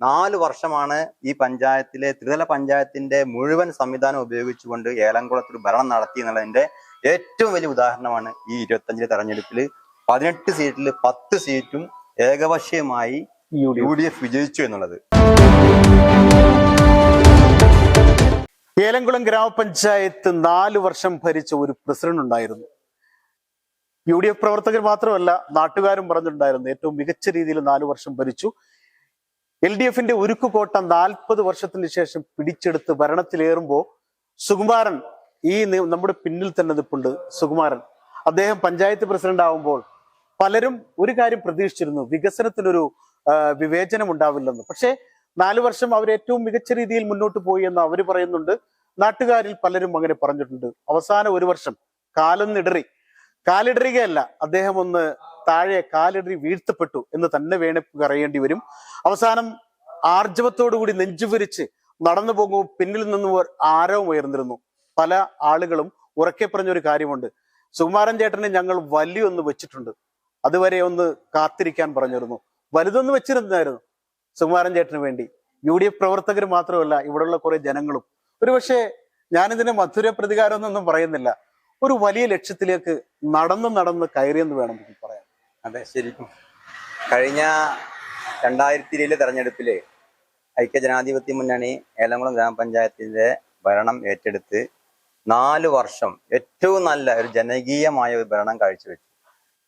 നാല് വർഷമാണ് ഈ പഞ്ചായത്തിലെ ത്രിതല പഞ്ചായത്തിന്റെ മുഴുവൻ സംവിധാനം ഉപയോഗിച്ചുകൊണ്ട് ഏലംകുളത്തിൽ ഭരണം നടത്തി എന്നുള്ളതിന്റെ ഏറ്റവും വലിയ ഉദാഹരണമാണ് ഈ ഇരുപത്തഞ്ചിലെ തെരഞ്ഞെടുപ്പിൽ പതിനെട്ട് സീറ്റിൽ പത്ത് സീറ്റും ഏകപക്ഷീയമായി U D U D F വിജയിച്ചു എന്നുള്ളത്. ഏലംകുളം ഗ്രാമപഞ്ചായത്ത് നാല് വർഷം ഭരിച്ച ഒരു പ്രസിഡന്റ് ഉണ്ടായിരുന്നു. യു ഡി എഫ് പ്രവർത്തകർ മാത്രമല്ല നാട്ടുകാരും പറഞ്ഞിട്ടുണ്ടായിരുന്നു ഏറ്റവും മികച്ച രീതിയിൽ നാലു വർഷം ഭരിച്ചു. എൽ ഡി എഫിന്റെ ഉരുക്കുകോട്ട നാൽപ്പത് വർഷത്തിന് ശേഷം പിടിച്ചെടുത്ത് ഭരണത്തിലേറുമ്പോ സുകുമാരൻ ഈ നമ്മുടെ പിന്നിൽ തന്നെ നിൽപ്പുണ്ട് സുകുമാരൻ. അദ്ദേഹം പഞ്ചായത്ത് പ്രസിഡന്റ് ആവുമ്പോൾ പലരും ഒരു കാര്യം പ്രതീക്ഷിച്ചിരുന്നു. വികസനത്തിനൊരു വിവേചനം ഉണ്ടാവില്ലെന്ന്. പക്ഷേ നാലു വർഷം അവർ ഏറ്റവും മികച്ച രീതിയിൽ മുന്നോട്ട് പോയി എന്ന് അവർ പറയുന്നുണ്ട്. നാട്ടുകാരിൽ പലരും അങ്ങനെ പറഞ്ഞിട്ടുണ്ട്. അവസാന ഒരു വർഷം കാലൊന്നിടറി കാലിടറുകയല്ല അദ്ദേഹം ഒന്ന് താഴെ കാലിടറി വീഴ്ത്തപ്പെട്ടു എന്ന് തന്നെ വേണേ പറയേണ്ടി വരും. അവസാനം ആർജവത്തോടുകൂടി നെഞ്ചുവിരിച്ച് നടന്നു പോകുമ്പോൾ പിന്നിൽ നിന്നും ആരവം ഉയർന്നിരുന്നു. പല ആളുകളും ഉറക്കെ പറഞ്ഞൊരു കാര്യമുണ്ട്. സുകുമാരൻ ചേട്ടനെ ഞങ്ങൾ വലിയൊന്ന് വെച്ചിട്ടുണ്ട്. അതുവരെ ഒന്ന് കാത്തിരിക്കാൻ പറഞ്ഞിരുന്നു. വലുതൊന്ന് വെച്ചിരുന്നായിരുന്നു സുകുമാരൻ ചേട്ടന് വേണ്ടി. യു ഡി എഫ് പ്രവർത്തകർ മാത്രമല്ല ഇവിടെയുള്ള കുറെ ജനങ്ങളും. ഒരുപക്ഷെ ഞാനിതിനെ മധുര പ്രതികാരം എന്നൊന്നും പറയുന്നില്ല. ഒരു വലിയ ലക്ഷ്യത്തിലേക്ക് നടന്ന് നടന്ന് കയറിയെന്ന് വേണം പറയാൻ. അതെ ശരിക്കും. കഴിഞ്ഞ രണ്ടായിരത്തി ഇരുപതിലെ തെരഞ്ഞെടുപ്പിൽ ഐക്യജനാധിപത്യ മുന്നണി ഏലംകുളം ഗ്രാമപഞ്ചായത്തിന്റെ ഭരണം ഏറ്റെടുത്ത് നാല് വർഷം ഏറ്റവും നല്ല ഒരു ജനകീയമായ ഒരു ഭരണം കാഴ്ചവെച്ചു.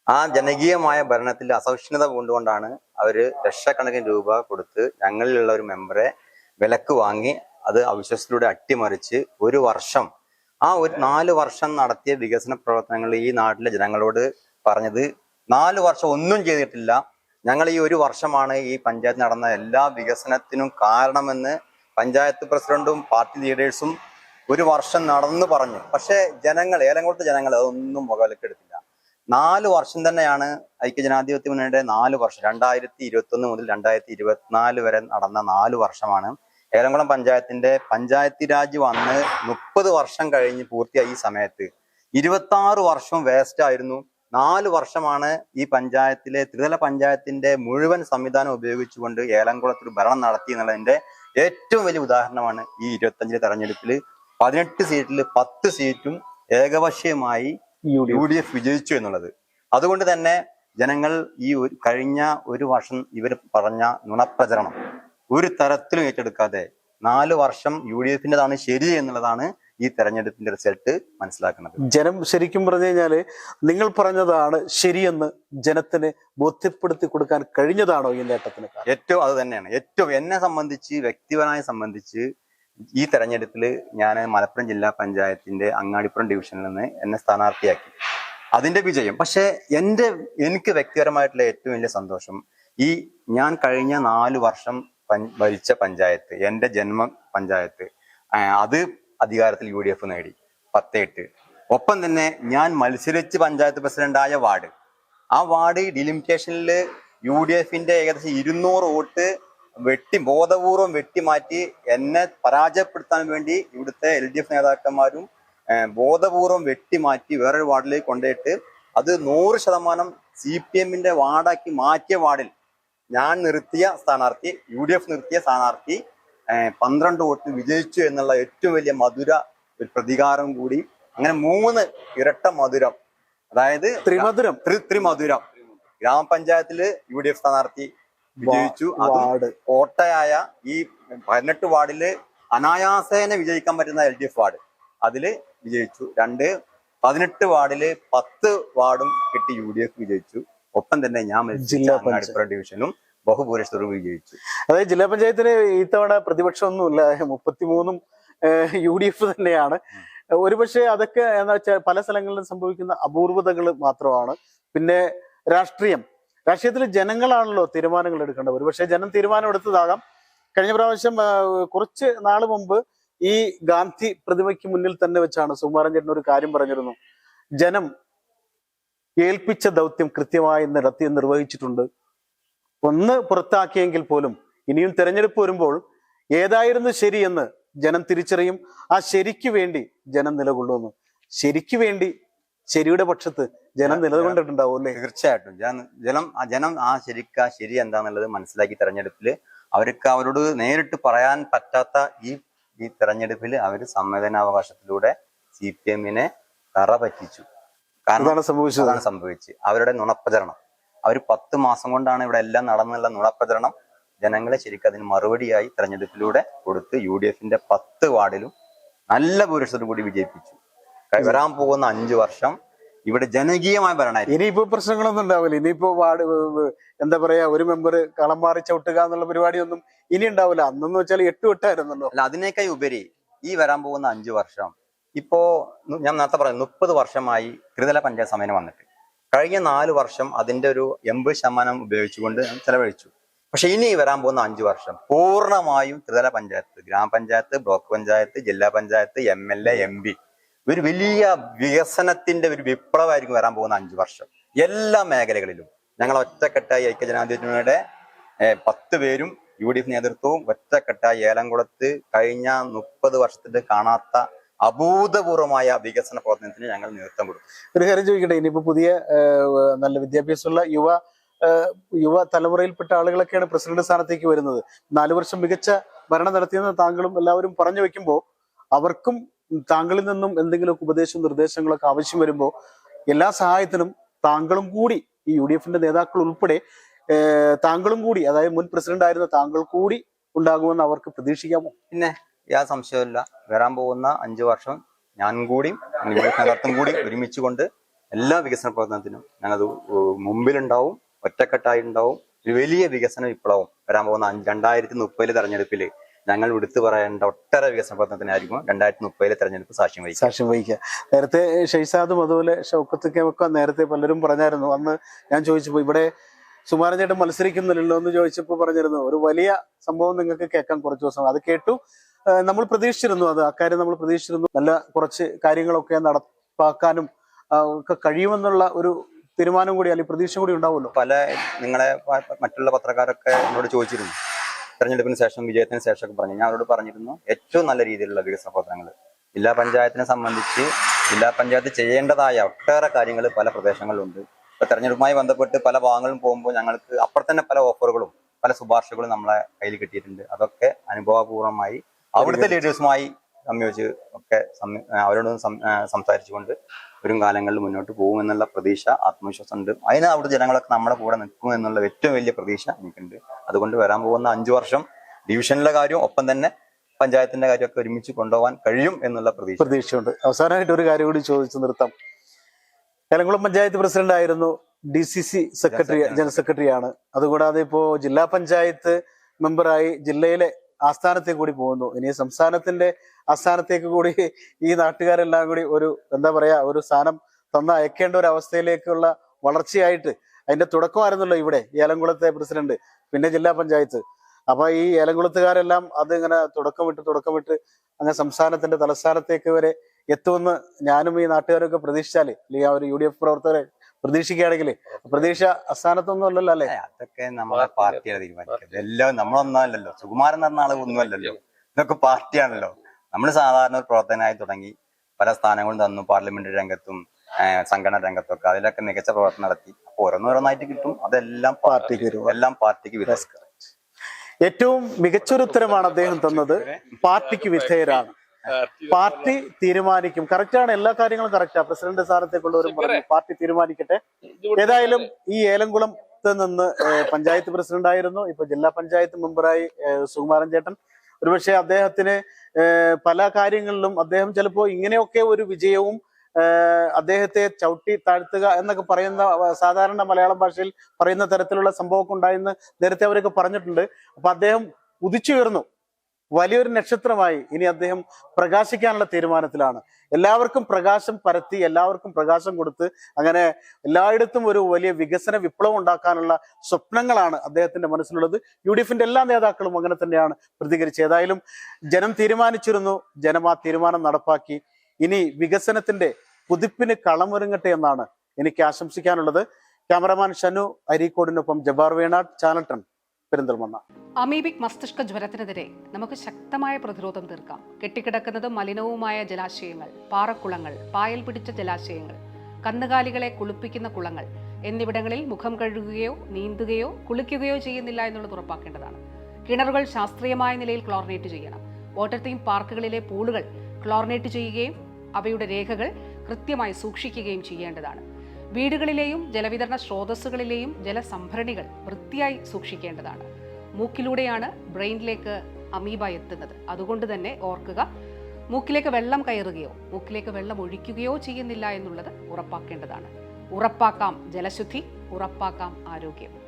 ആ ജനകീയമായ ഭരണത്തിൽ അസഹിഷ്ണുത കൊണ്ടുകൊണ്ടാണ് അവർ ലക്ഷക്കണക്കിന് രൂപ കൊടുത്ത് ഞങ്ങളിലുള്ള ഒരു മെമ്പറെ വിലക്ക് വാങ്ങി അത് അവിശ്വാസത്തിലൂടെ അട്ടിമറിച്ച് ഒരു വർഷം ആ ഒരു നാല് വർഷം നടത്തിയ വികസന പ്രവർത്തനങ്ങൾ ഈ നാട്ടിലെ ജനങ്ങളോട് പറഞ്ഞത് നാല് വർഷം ഒന്നും ചെയ്തിട്ടില്ല. ഞങ്ങൾ ഈ ഒരു വർഷമാണ് ഈ പഞ്ചായത്ത് നടന്ന എല്ലാ വികസനത്തിനും കാരണമെന്ന് പഞ്ചായത്ത് പ്രസിഡന്റും പാർട്ടി ലീഡേഴ്സും ഒരു വർഷം നടന്നു പറഞ്ഞു. പക്ഷേ ജനങ്ങൾ ഏലംകുളത്തെ ജനങ്ങൾ അതൊന്നും മുഖവിലക്കെടുത്തില്ല നാല് വർഷം തന്നെയാണ് ഐക്യജനാധിപത്യ മുന്നണിയുടെ നാല് വർഷം രണ്ടായിരത്തി ഇരുപത്തി ഒന്ന് മുതൽ രണ്ടായിരത്തി ഇരുപത്തിനാല് വരെ നടന്ന നാല് വർഷമാണ് ഏലംകുളം പഞ്ചായത്തിന്റെ പഞ്ചായത്തി രാജ് വന്ന് മുപ്പത് വർഷം കഴിഞ്ഞ് പൂർത്തിയായി ഈ സമയത്ത്. ഇരുപത്തി ആറ് വർഷം വേസ്റ്റ് ആയിരുന്നു. നാല് വർഷമാണ് ഈ പഞ്ചായത്തിലെ ത്രിതല പഞ്ചായത്തിന്റെ മുഴുവൻ സംവിധാനം ഉപയോഗിച്ചുകൊണ്ട് ഏലംകുളത്തിൽ ഭരണം നടത്തി എന്നുള്ളതിന്റെ ഏറ്റവും വലിയ ഉദാഹരണമാണ് ഈ ഇരുപത്തഞ്ചിലെ തെരഞ്ഞെടുപ്പിൽ പതിനെട്ട് സീറ്റിൽ പത്ത് സീറ്റും ഏകപക്ഷീയമായി യു ഡി എഫ്. വിജയിച്ചു എന്നുള്ളത്. അതുകൊണ്ട് തന്നെ ജനങ്ങൾ ഈ കഴിഞ്ഞ ഒരു വർഷം ഇവർ പറഞ്ഞ നുണപ്രചരണം ഒരു തരത്തിലും ഏറ്റെടുക്കാതെ നാല് വർഷം യു ഡി എഫിന്റെതാണ് ശരി എന്നുള്ളതാണ് ഈ തെരഞ്ഞെടുപ്പിന്റെ റിസൾട്ട് മനസ്സിലാക്കുന്നത്. ജനം ശരിക്കും പറഞ്ഞു കഴിഞ്ഞാൽ നിങ്ങൾ പറഞ്ഞതാണ് ശരിയെന്ന് ജനത്തിന് ബോധ്യപ്പെടുത്തി കൊടുക്കാൻ കഴിഞ്ഞതാണോ ഈ നേട്ടത്തിന്? ഏറ്റവും അത് തന്നെയാണ്. ഏറ്റവും എന്നെ സംബന്ധിച്ച് വ്യക്തിപരമായി സംബന്ധിച്ച് ഈ തെരഞ്ഞെടുപ്പിൽ ഞാൻ മലപ്പുറം ജില്ലാ പഞ്ചായത്തിന്റെ അങ്ങാടിപ്പുറം ഡിവിഷനിൽ നിന്ന് എന്നെ സ്ഥാനാർത്ഥിയാക്കി. അതിന്റെ വിജയം. പക്ഷെ എന്റെ എനിക്ക് വ്യക്തിപരമായിട്ടുള്ള ഏറ്റവും വലിയ സന്തോഷം ഈ ഞാൻ കഴിഞ്ഞ നാല് വർഷം ഭരിച്ച പഞ്ചായത്ത് എന്റെ ജന്മ പഞ്ചായത്ത് അത് അധികാരത്തിൽ യു ഡി എഫ് നേടി പത്തേട്ട്. ഒപ്പം തന്നെ ഞാൻ മത്സരിച്ച് പഞ്ചായത്ത് പ്രസിഡന്റായ വാർഡ്. ആ വാർഡ് ഡിലിമിറ്റേഷനിൽ യു ഡി എഫിന്റെ ഏകദേശം ഇരുന്നൂറ് വോട്ട് വെട്ടി ബോധപൂർവം വെട്ടിമാറ്റി എന്നെ പരാജയപ്പെടുത്താൻ വേണ്ടി ഇവിടുത്തെ എൽ ഡി എഫ് നേതാക്കന്മാരും ബോധപൂർവം വെട്ടിമാറ്റി വേറൊരു വാർഡിലേക്ക് കൊണ്ടുപോയിട്ട് അത് നൂറ് ശതമാനം സി പി എമ്മിന്റെ വാർഡാക്കി മാറ്റിയ വാർഡിൽ ഞാൻ നിർത്തിയ സ്ഥാനാർത്ഥി യു ഡി എഫ് നിർത്തിയ സ്ഥാനാർത്ഥി പന്ത്രണ്ട് വോട്ട് വിജയിച്ചു എന്നുള്ള ഏറ്റവും വലിയ മധുര ഒരു പ്രതികാരം കൂടി. അങ്ങനെ മൂന്ന് ഇരട്ട മധുരം. അതായത് ത്രിമധുരം. ത്രി- ത്രിമധുരം. ഗ്രാമപഞ്ചായത്തിൽ യു ഡി എഫ് സ്ഥാനാർത്ഥി വിജയിച്ചു. അത് കോട്ടയായ ഈ പതിനെട്ട് വാർഡിൽ അനായാസേന വിജയിക്കാൻ പറ്റുന്ന എൽ ഡി എഫ് വാർഡ് അതിൽ വിജയിച്ചു. രണ്ട് പതിനെട്ട് വാർഡിൽ പത്ത് വാർഡും കിട്ടി യു ഡി എഫ് വിജയിച്ചു. ഒപ്പം തന്നെ ഞാൻ മത്സരിച്ച ഡിവിഷനും ബഹുഭൂരിഷ്ഠവും വിജയിച്ചു. അതായത് ജില്ലാ പഞ്ചായത്തിന് ഇത്തവണ പ്രതിപക്ഷമൊന്നുമില്ല. മുപ്പത്തിമൂന്നും യു ഡി എഫ് തന്നെയാണ് ഒരുപക്ഷെ അതൊക്കെ എന്താ വെച്ചാൽ പല സ്ഥലങ്ങളിലും സംഭവിക്കുന്ന അപൂർവതകൾ മാത്രമാണ്. പിന്നെ രാഷ്ട്രീയം. രാഷ്ട്രീയത്തിൽ ജനങ്ങളാണല്ലോ തീരുമാനങ്ങൾ എടുക്കേണ്ടത്. ഒരുപക്ഷെ ജനം തീരുമാനം എടുത്തതാകാം. കഴിഞ്ഞ പ്രാവശ്യം കുറച്ച് നാൾ മുമ്പ് ഈ ഗാന്ധി പ്രതിമയ്ക്ക് മുന്നിൽ തന്നെ വെച്ചാണ് സുകുമാരൻ ചേട്ടൻ ഒരു കാര്യം പറഞ്ഞിരുന്നു. ജനം ഏൽപ്പിച്ച ദൗത്യം കൃത്യമായി നടത്തി നിർവഹിച്ചിട്ടുണ്ട്. ഒന്ന് പുറത്താക്കിയെങ്കിൽ പോലും ഇനിയും തെരഞ്ഞെടുപ്പ് വരുമ്പോൾ ഏതായിരുന്നു ശരിയെന്ന് ജനം തിരിച്ചറിയും. ആ ശരിക്ക് വേണ്ടി ജനം നിലകൊള്ളുന്നു ശരിക്ക് വേണ്ടി ശരിയുടെ പക്ഷത്ത് ജനം നിലകൊണ്ടിട്ടുണ്ടാവും അല്ലേ? തീർച്ചയായിട്ടും. ജനം ജനം ആ ജനം ആ ശരിക്ക ശരി എന്താന്നുള്ളത് മനസ്സിലാക്കി തെരഞ്ഞെടുപ്പിൽ അവർക്ക് അവരോട് നേരിട്ട് പറയാൻ പറ്റാത്ത ഈ ഈ തെരഞ്ഞെടുപ്പിൽ അവർ സമ്മേളനാവകാശത്തിലൂടെ സി പി എമ്മിനെ തറ പറ്റിച്ചു കാരണം സംഭവിച്ചത്. അതാണ് സംഭവിച്ചത് അവരുടെ നുണപ്രചരണം. അവർ പത്ത് മാസം കൊണ്ടാണ് ഇവിടെ എല്ലാം നടന്നുള്ള നുണപ്രചരണം ജനങ്ങളെ ശരിക്കും അതിന് മറുപടിയായി തെരഞ്ഞെടുപ്പിലൂടെ കൊടുത്ത് യു ഡി എഫിന്റെ പത്ത് വാർഡിലും നല്ല ഭൂരിപക്ഷത്തോടു കൂടി വിജയിപ്പിച്ചു. വരാൻ പോകുന്ന അഞ്ചു വർഷം ഇവിടെ ജനകീയമായ ഭരണമായിരിക്കും ഇനിയിപ്പോ പ്രശ്നങ്ങളൊന്നും ഉണ്ടാവില്ല. ഇനിയിപ്പോ വാർഡ് എന്താ പറയാ ഒരു മെമ്പർ കളം മാറി ചവിട്ടുക എന്നുള്ള പരിപാടിയൊന്നും ഇനി ഉണ്ടാവില്ല. അന്നെന്ന് വെച്ചാൽ എട്ട് വെട്ടായിരുന്നല്ലോ. അല്ല അതിനേക്കായി ഉപരി ഈ വരാൻ പോകുന്ന അഞ്ചു വർഷം ഇപ്പോ നു- ഞാൻ നേരത്തെ പറഞ്ഞു മുപ്പത് വർഷമായി ത്രിതല പഞ്ചായത്ത് സമയം വന്നിട്ട്. കഴിഞ്ഞ നാല് വർഷം അതിന്റെ ഒരു എൺപത് ശതമാനം ഉപയോഗിച്ചുകൊണ്ട് ചെലവഴിച്ചു. പക്ഷെ ഇനി വരാൻ പോകുന്ന അഞ്ച് വർഷം പൂർണമായും ത്രിതല പഞ്ചായത്ത് ഗ്രാമപഞ്ചായത്ത് ബ്ലോക്ക് പഞ്ചായത്ത് ജില്ലാ panchayat M L A M P. ഒരു വലിയ വികസനത്തിന്റെ ഒരു വിപ്ലവമായിരിക്കും വരാൻ പോകുന്ന അഞ്ചു വർഷം. എല്ലാ മേഖലകളിലും ഞങ്ങൾ ഒറ്റക്കെട്ടായി ഐക്യജനാധിപത്യയുടെ പത്ത് പേരും യു ഡി എഫ് നേതൃത്വവും ഒറ്റക്കെട്ടായി ഏലംകുളത്ത് കഴിഞ്ഞ മുപ്പത് വർഷത്തിന്റെ കാണാത്ത അഭൂതപൂർവമായ വികസന പ്രവർത്തനത്തിന് ഞങ്ങൾ നേതൃത്വം കൊടുക്കും. ഒരു കാര്യം ചോദിക്കട്ടെ? ഇനിയിപ്പോ പുതിയ നല്ല വിദ്യാഭ്യാസമുള്ള യുവ യുവ തലമുറയിൽപ്പെട്ട ആളുകളൊക്കെയാണ് പ്രസിഡന്റ് സ്ഥാനത്തേക്ക് വരുന്നത്. നാലു വർഷം മികച്ച ഭരണം നടത്തിയെന്ന് താങ്കളും എല്ലാവരും പറഞ്ഞു വെക്കുമ്പോൾ അവർക്കും താങ്കളിൽ നിന്നും എന്തെങ്കിലുമൊക്കെ ഉപദേശവും നിർദ്ദേശങ്ങളൊക്കെ ആവശ്യം വരുമ്പോൾ എല്ലാ സഹായത്തിനും താങ്കളും കൂടി ഈ യു ഡി എഫിന്റെ നേതാക്കൾ ഉൾപ്പെടെ താങ്കളും കൂടി അതായത് മുൻ പ്രസിഡന്റ് ആയിരുന്ന താങ്കൾ കൂടി ഉണ്ടാകുമെന്ന് അവർക്ക് പ്രതീക്ഷിക്കാമോ? യാ സംശയമില്ല വരാൻ പോകുന്ന അഞ്ചു വർഷം ഞാൻ കൂടിയും യു നേതൃത്വം കൂടി ഒരുമിച്ച് കൊണ്ട് എല്ലാ വികസന പ്രവർത്തനത്തിനും ഞങ്ങൾ മുമ്പിലുണ്ടാവും ഒറ്റക്കെട്ടായി ഉണ്ടാവും. ഒരു വലിയ വികസന വിപ്ലവം വരാൻ പോകുന്ന രണ്ടായിരത്തി മുപ്പതിലെ തെരഞ്ഞെടുപ്പിൽ ഞങ്ങൾ എടുത്തു പറയേണ്ട ഒട്ടേറെ വികസന പ്രവർത്തനത്തിനായിരിക്കും രണ്ടായിരത്തി മുപ്പതിലെ തെരഞ്ഞെടുപ്പ് സാക്ഷ്യം വഹിക്കുക. സാക്ഷ്യം വഹിക്കുക. നേരത്തെ ഷെയ്സാദും അതുപോലെ ഷൗക്കത്തൊക്കെ നേരത്തെ പലരും പറഞ്ഞായിരുന്നു. അന്ന് ഞാൻ ചോദിച്ചപ്പോൾ ഇവിടെ സുമാരൻ ചേട്ടൻ മത്സരിക്കുന്നില്ലല്ലോ എന്ന് ചോദിച്ചപ്പോൾ പറഞ്ഞിരുന്നു. ഒരു വലിയ സംഭവം നിങ്ങൾക്ക് കേൾക്കാൻ കുറച്ച് ദിവസം. അത് കേട്ടു. നമ്മൾ പ്രതീക്ഷിച്ചിരുന്നു അത്. അക്കാര്യം നമ്മൾ പ്രതീക്ഷിച്ചിരുന്നു. നല്ല കുറച്ച് കാര്യങ്ങളൊക്കെ നടപ്പാക്കാനും ഒക്കെ കഴിയുമെന്നുള്ള ഒരു തീരുമാനം കൂടി അല്ലെങ്കിൽ പ്രതീക്ഷ കൂടി ഉണ്ടാവുമല്ലോ. പല നിങ്ങളെ മറ്റുള്ള പത്രക്കാരൊക്കെ എന്നോട് ചോദിച്ചിരുന്നു. തെരഞ്ഞെടുപ്പിന് ശേഷം വിജയത്തിന് ശേഷം ഒക്കെ പറഞ്ഞു. ഞാൻ അവരോട് പറഞ്ഞിരുന്നു ഏറ്റവും നല്ല രീതിയിലുള്ള വികസന പ്രവർത്തനങ്ങൾ ജില്ലാ പഞ്ചായത്തിനെ സംബന്ധിച്ച് ജില്ലാ പഞ്ചായത്ത് ചെയ്യേണ്ടതായ ഒട്ടേറെ കാര്യങ്ങൾ പല പ്രദേശങ്ങളിലുണ്ട്. ഇപ്പൊ തെരഞ്ഞെടുപ്പുമായി ബന്ധപ്പെട്ട് പല ഭാഗങ്ങളും പോകുമ്പോൾ ഞങ്ങൾക്ക് അപ്പുറത്തന്നെ പല ഓഫറുകളും പല ശുപാർശകളും നമ്മളെ കയ്യിൽ കിട്ടിയിട്ടുണ്ട്. അതൊക്കെ അനുഭവപൂർവമായി അവിടുത്തെ ലീഡേഴ്സുമായി സംയോജിച്ച് ഒക്കെ അവരോട് സംസാരിച്ചുകൊണ്ട് വരും കാലങ്ങളിൽ മുന്നോട്ട് പോകുമെന്നുള്ള പ്രതീക്ഷ ആത്മവിശ്വാസം ഉണ്ട്. അതിന് അവിടുത്തെ ജനങ്ങളൊക്കെ നമ്മുടെ കൂടെ നിൽക്കും എന്നുള്ള ഏറ്റവും വലിയ പ്രതീക്ഷ എനിക്കുണ്ട്. അതുകൊണ്ട് വരാൻ പോകുന്ന അഞ്ചു വർഷം ഡിവിഷനിലെ കാര്യവും ഒപ്പം തന്നെ പഞ്ചായത്തിന്റെ കാര്യമൊക്കെ ഒരുമിച്ച് കൊണ്ടുപോകാൻ കഴിയും എന്നുള്ള പ്രതീക്ഷ. പ്രതീക്ഷയുണ്ട്. അവസാനമായിട്ട് ഒരു കാര്യം കൂടി ചോദിച്ചു നിർത്താം. ഏലംകുളം പഞ്ചായത്ത് പ്രസിഡന്റ് ആയിരുന്നു D C C secretary general സെക്രട്ടറിയാണ് അതുകൂടാതെ ഇപ്പോ ജില്ലാ പഞ്ചായത്ത് മെമ്പറായി ജില്ലയിലെ ആസ്ഥാനത്തേക്ക് കൂടി പോകുന്നു. ഇനി സംസ്ഥാനത്തിന്റെ ആസ്ഥാനത്തേക്ക് കൂടി ഈ നാട്ടുകാരെല്ലാം കൂടി ഒരു എന്താ പറയാ ഒരു സ്ഥാനം തന്ന അയക്കേണ്ട ഒരു അവസ്ഥയിലേക്കുള്ള വളർച്ചയായിട്ട് അതിന്റെ തുടക്കമായിരുന്നല്ലോ ഇവിടെ ഏലംകുളത്തെ പ്രസിഡന്റ് പിന്നെ ജില്ലാ പഞ്ചായത്ത്. അപ്പൊ ഈ ഏലംകുളത്തുകാരെല്ലാം അത് ഇങ്ങനെ തുടക്കമിട്ട് തുടക്കമിട്ട് അങ്ങനെ സംസ്ഥാനത്തിന്റെ തലസ്ഥാനത്തേക്ക് വരെ എത്തുമെന്ന് ഞാനും ഈ നാട്ടുകാരൊക്കെ പ്രതീക്ഷിച്ചാൽ അല്ലെങ്കിൽ ആ ഒരു യു ഡി എഫ് പ്രവർത്തകരെ പ്രതീക്ഷിക്കുകയാണെങ്കിൽ പ്രതീക്ഷ അസ്ഥാനത്തൊന്നും അല്ലല്ലോ അല്ലെ? അതൊക്കെ നമ്മളെ പാർട്ടിയാണ് തീരുമാനിക്കുന്നത്. എല്ലാം നമ്മളൊന്നല്ലല്ലോ സുകുമാരൻ എന്ന് പറഞ്ഞ ആൾ ഒന്നുമല്ലല്ലോ. ഇതൊക്കെ പാർട്ടിയാണല്ലോ. നമ്മൾ സാധാരണ ഒരു പ്രവർത്തനമായി തുടങ്ങി പല സ്ഥാനങ്ങളും തന്നു. പാർലമെന്റ് രംഗത്തും സംഘടന രംഗത്തും ഒക്കെ അതിലൊക്കെ മികച്ച പ്രവർത്തനം നടത്തി. അപ്പൊ ഓരോന്നോരോന്നായിട്ട് കിട്ടും. അതെല്ലാം പാർട്ടിക്ക് വരും. എല്ലാം പാർട്ടിക്ക് വിധേയം ഏറ്റവും മികച്ചൊരു ഉത്തരമാണ് അദ്ദേഹം തന്നത്. പാർട്ടിക്ക് വിധേയരാണ്. പാർട്ടി തീരുമാനിക്കും. കറക്റ്റാണ് എല്ലാ കാര്യങ്ങളും കറക്റ്റാ പ്രസിഡന്റ് സ്ഥാനത്തേക്കുള്ളവരും പറഞ്ഞു പാർട്ടി തീരുമാനിക്കട്ടെ. ഏതായാലും ഈ ഏലംകുളം നിന്ന് പഞ്ചായത്ത് പ്രസിഡന്റ് ആയിരുന്നു. ഇപ്പൊ ജില്ലാ പഞ്ചായത്ത് മെമ്പറായി സുകുമാരൻ ചേട്ടൻ. ഒരുപക്ഷെ അദ്ദേഹത്തിന് പല കാര്യങ്ങളിലും അദ്ദേഹം ചിലപ്പോ ഇങ്ങനെയൊക്കെ ഒരു വിജയവും അദ്ദേഹത്തെ ചവിട്ടി താഴ്ത്തുക എന്നൊക്കെ പറയുന്ന സാധാരണ മലയാളം ഭാഷയിൽ പറയുന്ന തരത്തിലുള്ള സംഭവമൊക്കെ ഉണ്ടായെന്ന് നേരത്തെ അവരൊക്കെ പറഞ്ഞിട്ടുണ്ട്. അപ്പൊ അദ്ദേഹം ഉദിച്ചുയർന്നു. വലിയൊരു നക്ഷത്രമായി ഇനി അദ്ദേഹം പ്രകാശിക്കാനുള്ള തീരുമാനത്തിലാണ്. എല്ലാവർക്കും പ്രകാശം പരത്തി എല്ലാവർക്കും പ്രകാശം കൊടുത്ത് അങ്ങനെ എല്ലായിടത്തും ഒരു വലിയ വികസന വിപ്ലവം ഉണ്ടാക്കാനുള്ള സ്വപ്നങ്ങളാണ് അദ്ദേഹത്തിന്റെ മനസ്സിലുള്ളത്. യു ഡി എഫിന്റെ എല്ലാ നേതാക്കളും അങ്ങനെ തന്നെയാണ് പ്രതികരിച്ചത്. ഏതായാലും ജനം തീരുമാനിച്ചിരുന്നു. ജനം ആ തീരുമാനം നടപ്പാക്കി. ഇനി വികസനത്തിന്റെ കുതിപ്പിന് കളമൊരുങ്ങട്ടെ എന്നാണ് എനിക്ക് ആശംസിക്കാനുള്ളത്. ക്യാമറമാൻ ഷനു അരീക്കോടിനൊപ്പം ജബാർ വേണാട് ചാനൽ പെരിന്തൽമണ്ണ. അമീബിക് മസ്തിഷ്ക ജ്വരത്തിനെതിരെ നമുക്ക് ശക്തമായ പ്രതിരോധം തീർക്കാം. കെട്ടിക്കിടക്കുന്നത് മലിനവുമായ ജലാശയങ്ങൾ പാറക്കുളങ്ങൾ പായൽ പിടിച്ച ജലാശയങ്ങൾ കന്നുകാലികളെ കുളിപ്പിക്കുന്ന കുളങ്ങൾ എന്നിവിടങ്ങളിൽ മുഖം കഴുകുകയോ നീന്തുകയോ കുളിക്കുകയോ ചെയ്യുന്നില്ല എന്നുള്ളത് ഉറപ്പാക്കേണ്ടതാണ്. കിണറുകൾ ശാസ്ത്രീയമായ നിലയിൽ ക്ലോറിനേറ്റ് ചെയ്യണം. വാട്ടർ തീം പാർക്കുകളിലെ പൂളുകൾ ക്ലോറിനേറ്റ് ചെയ്യുകയും അവയുടെ രേഖകൾ കൃത്യമായി സൂക്ഷിക്കുകയും ചെയ്യേണ്ടതാണ്. വീടുകളിലെയും ജലവിതരണ സ്രോതസ്സുകളിലെയും ജലസംഭരണികൾ വൃത്തിയായി സൂക്ഷിക്കേണ്ടതാണ്. മൂക്കിലൂടെയാണ് ബ്രെയിനിലേക്ക് അമീബ എത്തുന്നത്. അതുകൊണ്ട് തന്നെ ഓർക്കുക മൂക്കിലേക്ക് വെള്ളം കയറുകയോ മൂക്കിലേക്ക് വെള്ളം ഒഴിക്കുകയോ ചെയ്യുന്നില്ല എന്നുള്ളത് ഉറപ്പാക്കേണ്ടതാണ്. ഉറപ്പാക്കാം ജലശുദ്ധി ഉറപ്പാക്കാം ആരോഗ്യം.